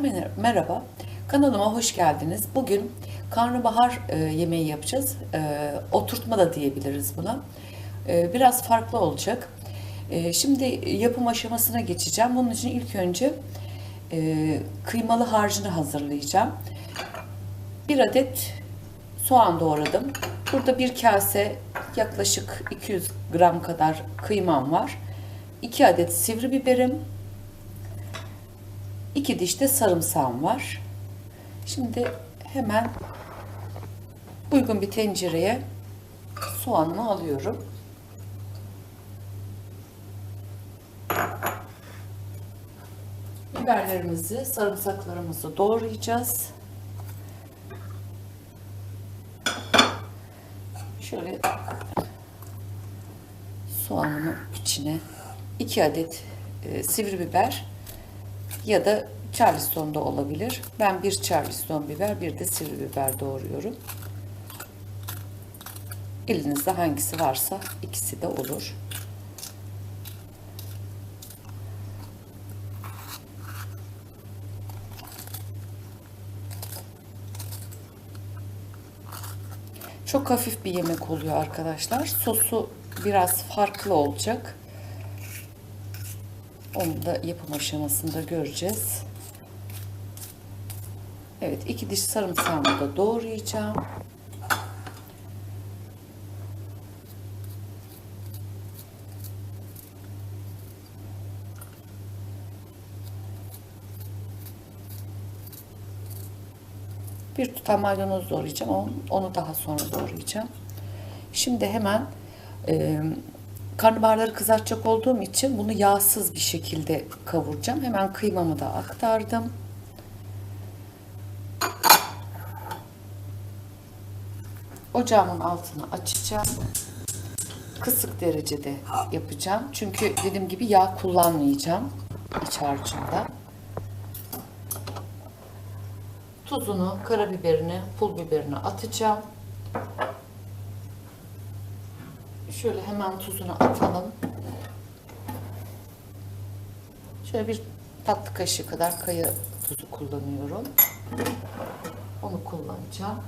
mer- merhaba. Kanalıma hoş geldiniz. Bugün karnabahar e, yemeği yapacağız. E, oturtma da diyebiliriz buna. E, biraz farklı olacak. Şimdi yapım aşamasına geçeceğim. Bunun için ilk önce kıymalı harcını hazırlayacağım. Bir adet soğan doğradım. Burada bir kase yaklaşık 200 gram kadar kıymam var. 2 adet sivri biberim, 2 diş de sarımsağım var. Şimdi hemen uygun bir tencereye soğanımı alıyorum. Biberlerimizi, sarımsaklarımızı doğrayacağız. Şöyle soğanımın içine 2 adet e, sivri biber ya da charleston da olabilir. Ben bir charleston biber, bir de sivri biber doğruyorum. Elinizde hangisi varsa ikisi de olur. Çok hafif bir yemek oluyor arkadaşlar. Sosu biraz farklı olacak. Onu da yapım aşamasında göreceğiz. Evet, iki diş sarımsağımı da doğrayacağım. Bir tutam maydanoz doğrayacağım. Onu, daha sonra doğrayacağım. Şimdi hemen karnabaharları kızartacak olduğum için bunu yağsız bir şekilde kavuracağım. Hemen kıymamı da aktardım. Ocağımın altını açacağım. Kısık derecede yapacağım. Çünkü dediğim gibi yağ kullanmayacağım iç harcında. Tuzunu, karabiberini, pul biberini atacağım. Şöyle hemen tuzunu atalım. Şöyle bir tatlı kaşığı kadar kaya tuzu kullanıyorum. Onu kullanacağım.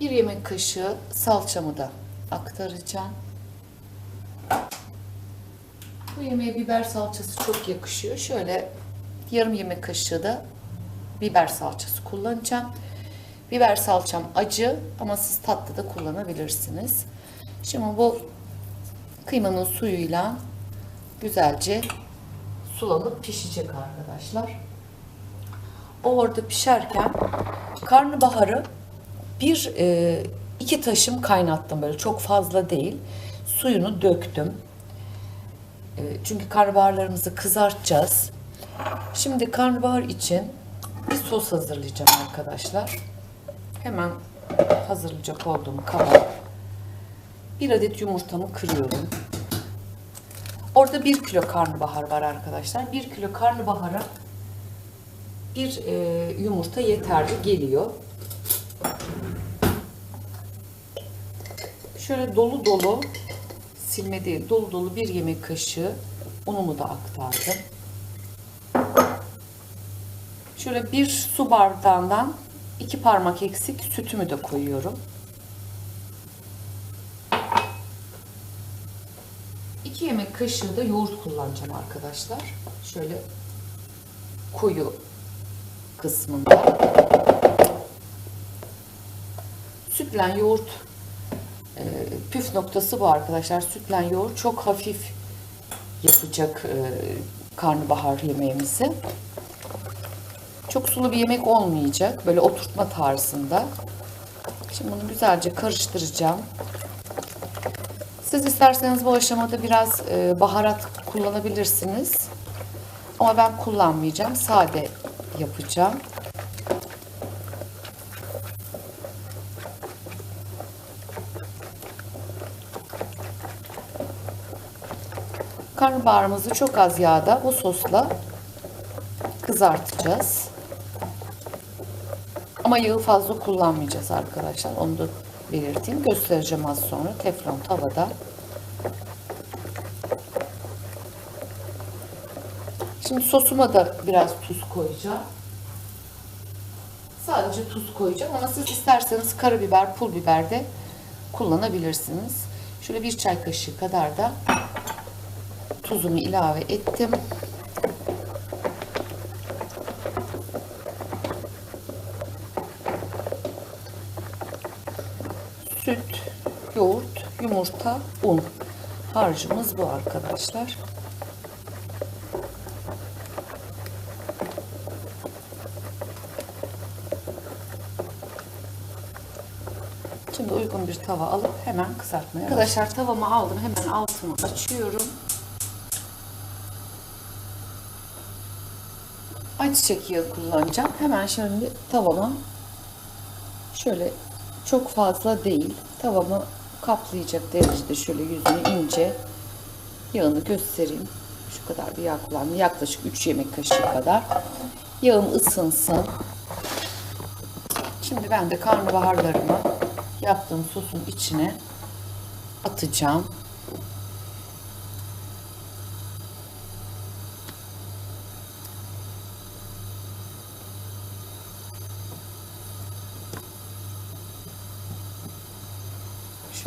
Bir yemek kaşığı salçamı da aktaracağım. Bu yemeğe biber salçası çok yakışıyor. Şöyle yarım yemek kaşığı da biber salçası kullanacağım. Biber salçam acı ama siz tatlı da kullanabilirsiniz. Şimdi bu kıymanın suyuyla güzelce sulanıp pişecek arkadaşlar. O orada pişerken karnabaharı bir e, iki taşım kaynattım böyle çok fazla değil. Suyunu döktüm. E, çünkü karnabaharlarımızı kızartacağız. Şimdi karnabahar için bir sos hazırlayacağım arkadaşlar. Hemen hazırlayacak olduğum kaba bir adet yumurtamı kırıyorum. Orada bir kilo karnabahar var arkadaşlar. Bir kilo karnabahara bir e, yumurta yeterli geliyor. Şöyle dolu dolu silme değil dolu dolu bir yemek kaşığı unumu da aktardım. Şöyle bir su bardağından iki parmak eksik sütümü de koyuyorum. İki yemek kaşığı da yoğurt kullanacağım arkadaşlar. Şöyle koyu kısmında. Sütle yoğurt e, püf noktası bu arkadaşlar. Sütle yoğurt çok hafif yapacak e, karnabahar yemeğimizi. Sulu bir yemek olmayacak. Böyle oturtma tarzında. Şimdi bunu güzelce karıştıracağım. Siz isterseniz bu aşamada biraz e, baharat kullanabilirsiniz. Ama ben kullanmayacağım. Sade yapacağım. Karnabaharımızı çok az yağda bu sosla kızartacağız. Ama yağı fazla kullanmayacağız arkadaşlar. Onu da belirteyim. Göstereceğim az sonra. Teflon tavada. Şimdi sosuma da biraz tuz koyacağım. Sadece tuz koyacağım ama siz isterseniz karabiber, pul biber de kullanabilirsiniz. Şöyle bir çay kaşığı kadar da tuzumu ilave ettim. Yumurta, un. Harcımız bu arkadaşlar. Şimdi uygun bir tava alıp hemen kızartmaya Arkadaşlar tavamı aldım. Hemen altını açıyorum. Ayçiçek yağı kullanacağım. Hemen şimdi tavama şöyle çok fazla değil. Tavamı kaplayacak derecede şöyle yüzünü ince yağını göstereyim. Şu kadar bir yağ kullandım. Yaklaşık 3 yemek kaşığı kadar. Yağım ısınsın. Şimdi ben de karnabaharlarımı yaptığım sosun içine atacağım.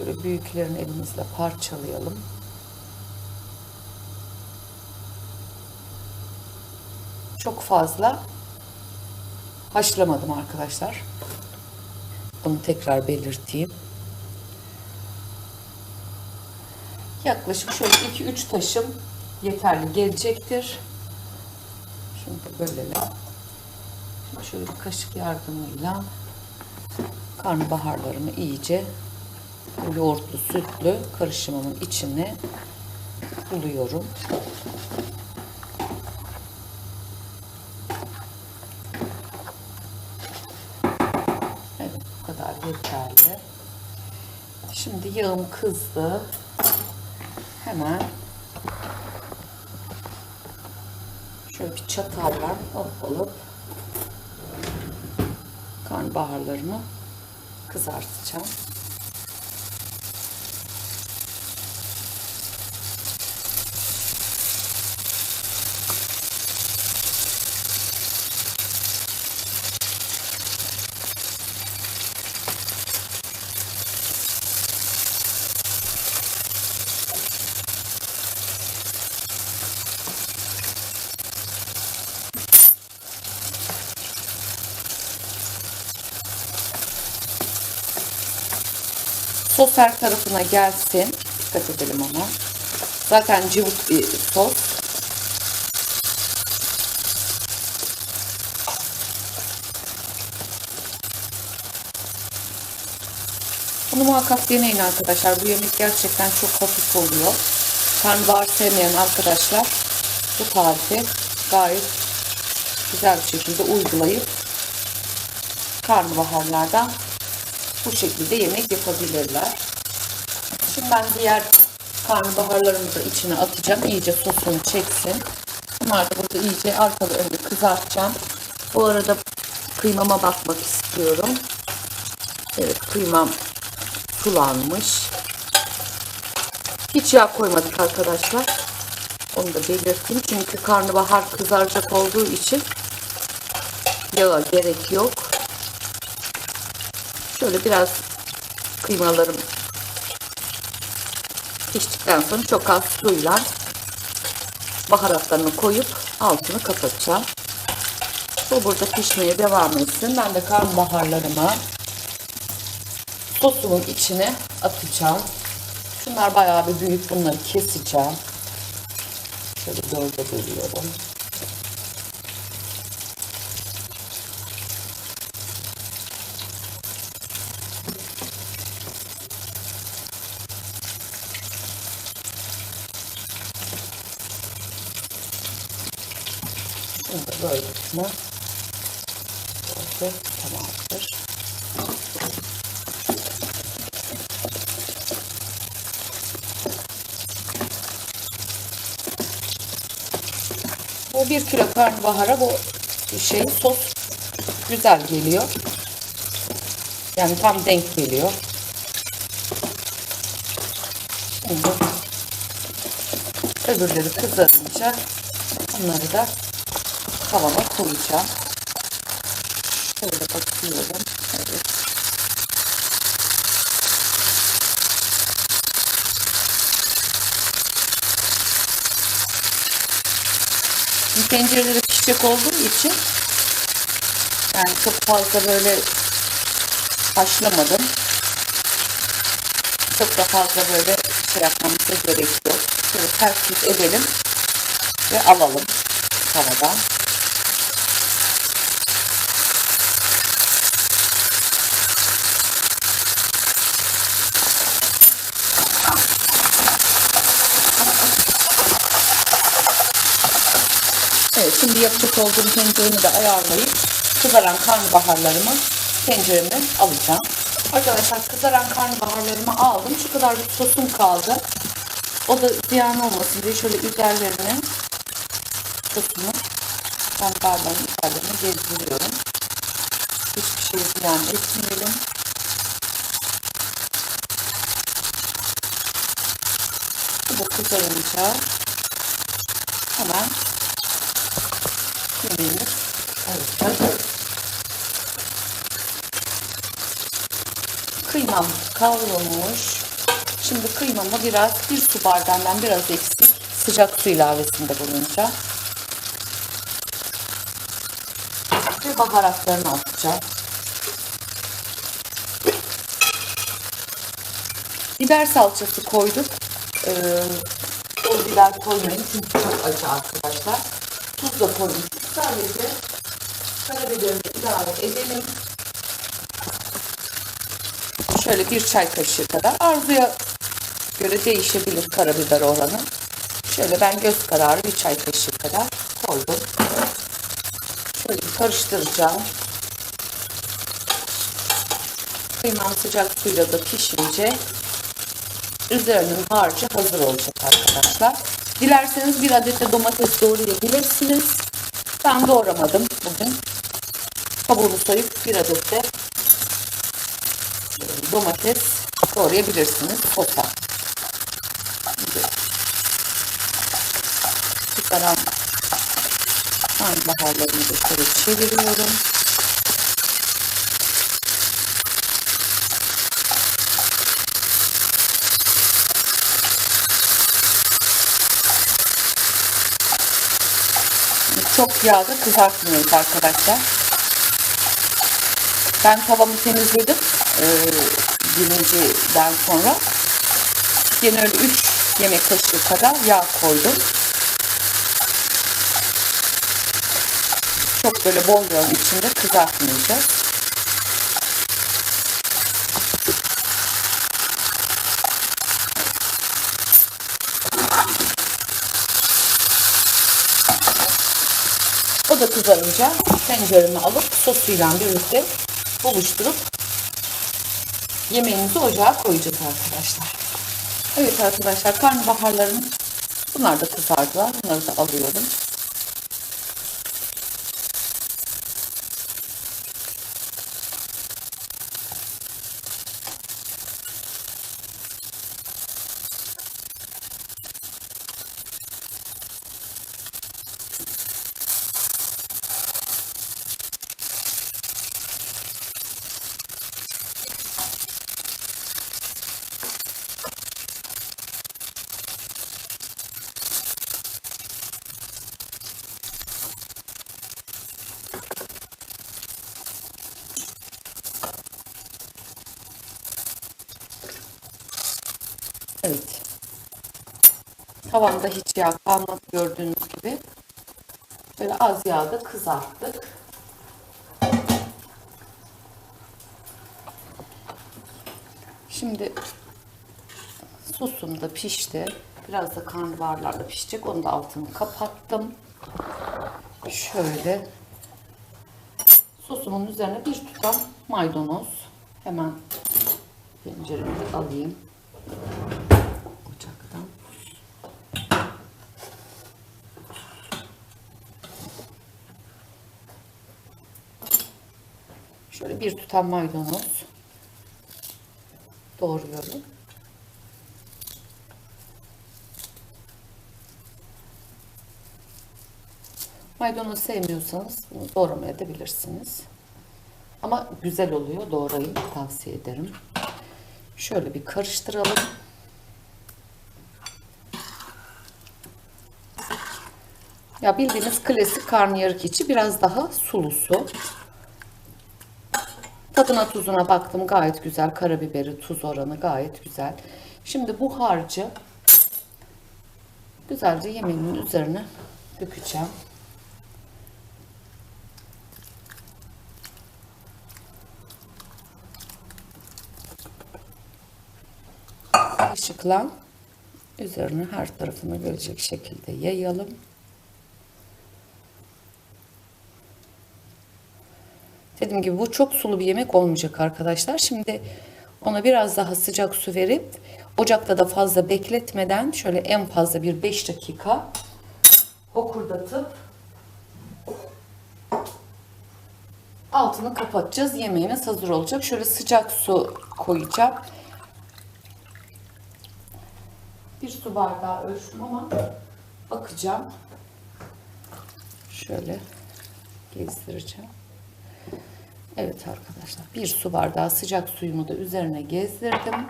Şöyle büyüklerini elimizle parçalayalım. Çok fazla haşlamadım arkadaşlar. Bunu tekrar belirteyim. Yaklaşık şöyle 2-3 taşım yeterli gelecektir. Şimdi bölelim. Şimdi şöyle bir kaşık yardımıyla karnabaharlarımı iyice yoğurtlu sütlü karışımımın içine buluyorum. Evet bu kadar yeterli. Şimdi yağım kızdı. Hemen şöyle bir çatalla alıp alıp karnabaharlarımı kızartacağım. Sos her tarafına gelsin. Dikkat edelim ona. Zaten cıvık bir sos. Bunu muhakkak deneyin arkadaşlar. Bu yemek gerçekten çok hafif oluyor. Karnabahar sevmeyen arkadaşlar bu tarifi gayet güzel bir şekilde uygulayıp karnabaharlardan bu şekilde yemek yapabilirler. Şimdi ben diğer karnabaharlarımı da içine atacağım. İyice sosunu çeksin. Bunlar da burada iyice arkalı önlü kızartacağım. Bu arada kıymama bakmak istiyorum. Evet kıymam sulanmış. Hiç yağ koymadık arkadaşlar. Onu da belirttim. Çünkü karnabahar kızaracak olduğu için yağa gerek yok. Şöyle biraz kıymalarım piştikten sonra çok az suyla baharatlarını koyup altını kapatacağım. Bu burada pişmeye devam etsin. Ben de karnabaharlarımı sosumun içine atacağım. Şunlar bayağı bir büyük. Bunları keseceğim. Şöyle dörde bölüyorum. Bunu da böyle kısmı böyle tamamdır. Bu bir kilo karnabahara bu şey sos güzel geliyor. Yani tam denk geliyor. Şimdi öbürleri kızarınca bunları da tavama koyacağım. Şöyle bakıyorum. Evet. Şimdi tencereleri pişecek olduğu için yani çok fazla böyle haşlamadım. Çok da fazla böyle şey yapmamıza gerek yok. Şöyle ters edelim ve alalım tavadan. Evet şimdi yapacak olduğum tenceremi de ayarlayıp kızaran karnabaharlarımı tencereme alacağım. Arkadaşlar kızaran karnabaharlarımı aldım. Şu kadar bir sosum kaldı. O da ziyan olmasın diye şöyle üzerlerine sosumu ben bardağın üzerlerine gezdiriyorum. Hiçbir şey ziyan etmeyelim. Bu da kızarınca hemen yemeğimiz hazır. Kıymam kavrulmuş. Şimdi kıymamı biraz bir su bardağından biraz eksik sıcak su ilavesinde bulunacağım. Ve baharatlarını atacağım. Biber salçası koyduk. Ee, o biber koymayın çünkü çok acı arkadaşlar. Tuz da koyduk. Sadece karabiberini ilave edelim. Şöyle bir çay kaşığı kadar. Arzuya göre değişebilir karabiber oranı. Şöyle ben göz kararı bir çay kaşığı kadar koydum. Şöyle karıştıracağım. Kıymam sıcak suyla da pişince üzerinin harcı hazır olacak arkadaşlar. Dilerseniz bir adet de domates doğrayabilirsiniz. Ben doğramadım bugün. Kabuğunu soyup bir adet de domates doğrayabilirsiniz. Sosa. Çıkaran baharlarını da çeviriyorum. Çok yağda kızartmıyoruz arkadaşlar. Ben tavamı temizledim. Ee, birinciden sonra. Yine öyle 3 yemek kaşığı kadar yağ koydum. Çok böyle bol yağın içinde kızartmayacağız. Da kızarınca tencereme alıp sosuyla birlikte buluşturup yemeğimizi ocağa koyacağız arkadaşlar. Evet arkadaşlar karnabaharlarım bunlar da kızardılar. Bunları da alıyorum. Evet. Tavamda hiç yağ kalmadı gördüğünüz gibi. Böyle az yağda kızarttık. Şimdi sosum da pişti. Biraz da karnabaharlar da pişecek. Onu da altını kapattım. Şöyle sosumun üzerine bir tutam maydanoz. Hemen tenceremi de alayım. Şöyle bir tutam maydanoz doğruyorum. Maydanoz sevmiyorsanız bunu doğramaya da bilirsiniz. Ama güzel oluyor. Doğrayın tavsiye ederim. Şöyle bir karıştıralım. Ya bildiğiniz klasik karnıyarık içi biraz daha sulusu. Tadına tuzuna baktım gayet güzel. Karabiberi, tuz oranı gayet güzel. Şimdi bu harcı güzelce yemeğimin üzerine dökeceğim. Kaşıkla üzerine her tarafına gelecek şekilde yayalım. Dediğim gibi bu çok sulu bir yemek olmayacak arkadaşlar. Şimdi ona biraz daha sıcak su verip ocakta da fazla bekletmeden şöyle en fazla bir 5 dakika okurdatıp altını kapatacağız. Yemeğimiz hazır olacak. Şöyle sıcak su koyacağım. Bir su bardağı ölçtüm ama bakacağım. Şöyle gezdireceğim. Evet arkadaşlar bir su bardağı sıcak suyumu da üzerine gezdirdim.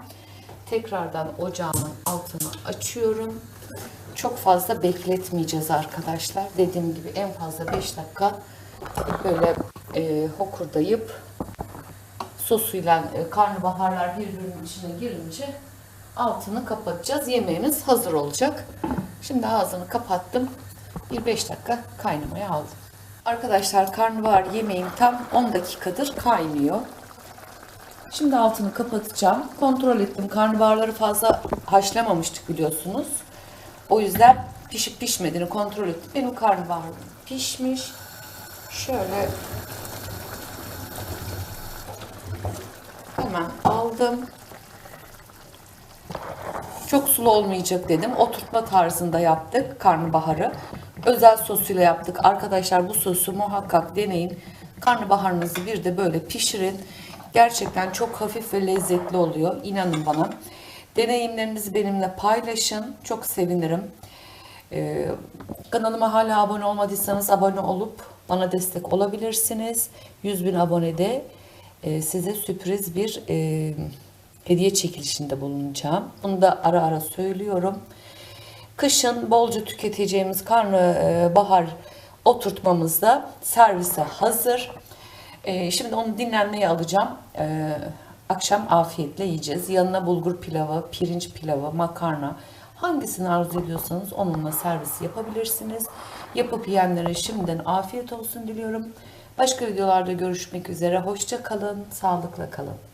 Tekrardan ocağımın altını açıyorum. Çok fazla bekletmeyeceğiz arkadaşlar. Dediğim gibi en fazla 5 dakika böyle e, hokurdayıp sosuyla e, karnabaharlar birbirinin içine girince altını kapatacağız. Yemeğimiz hazır olacak. Şimdi ağzını kapattım. Bir 5 dakika kaynamaya aldım. Arkadaşlar karnabahar yemeğim tam 10 dakikadır kaynıyor. Şimdi altını kapatacağım. Kontrol ettim. Karnabaharları fazla haşlamamıştık biliyorsunuz. O yüzden pişip pişmediğini kontrol ettim. Benim karnabaharım pişmiş. Şöyle hemen aldım. Çok sulu olmayacak dedim. Oturtma tarzında yaptık karnabaharı. Özel sosuyla yaptık. Arkadaşlar bu sosu muhakkak deneyin. Karnabaharınızı bir de böyle pişirin. Gerçekten çok hafif ve lezzetli oluyor. İnanın bana. Deneyimlerinizi benimle paylaşın. Çok sevinirim. Ee, kanalıma hala abone olmadıysanız abone olup bana destek olabilirsiniz. 100 bin abonede e, size sürpriz bir e, hediye çekilişinde bulunacağım. Bunu da ara ara söylüyorum. Kışın bolca tüketeceğimiz karnabahar oturtmamızda servise hazır. Ee, şimdi onu dinlenmeye alacağım. Ee, akşam afiyetle yiyeceğiz. Yanına bulgur pilavı, pirinç pilavı, makarna hangisini arzu ediyorsanız onunla servis yapabilirsiniz. Yapıp yiyenlere şimdiden afiyet olsun diliyorum. Başka videolarda görüşmek üzere. Hoşça kalın, sağlıkla kalın.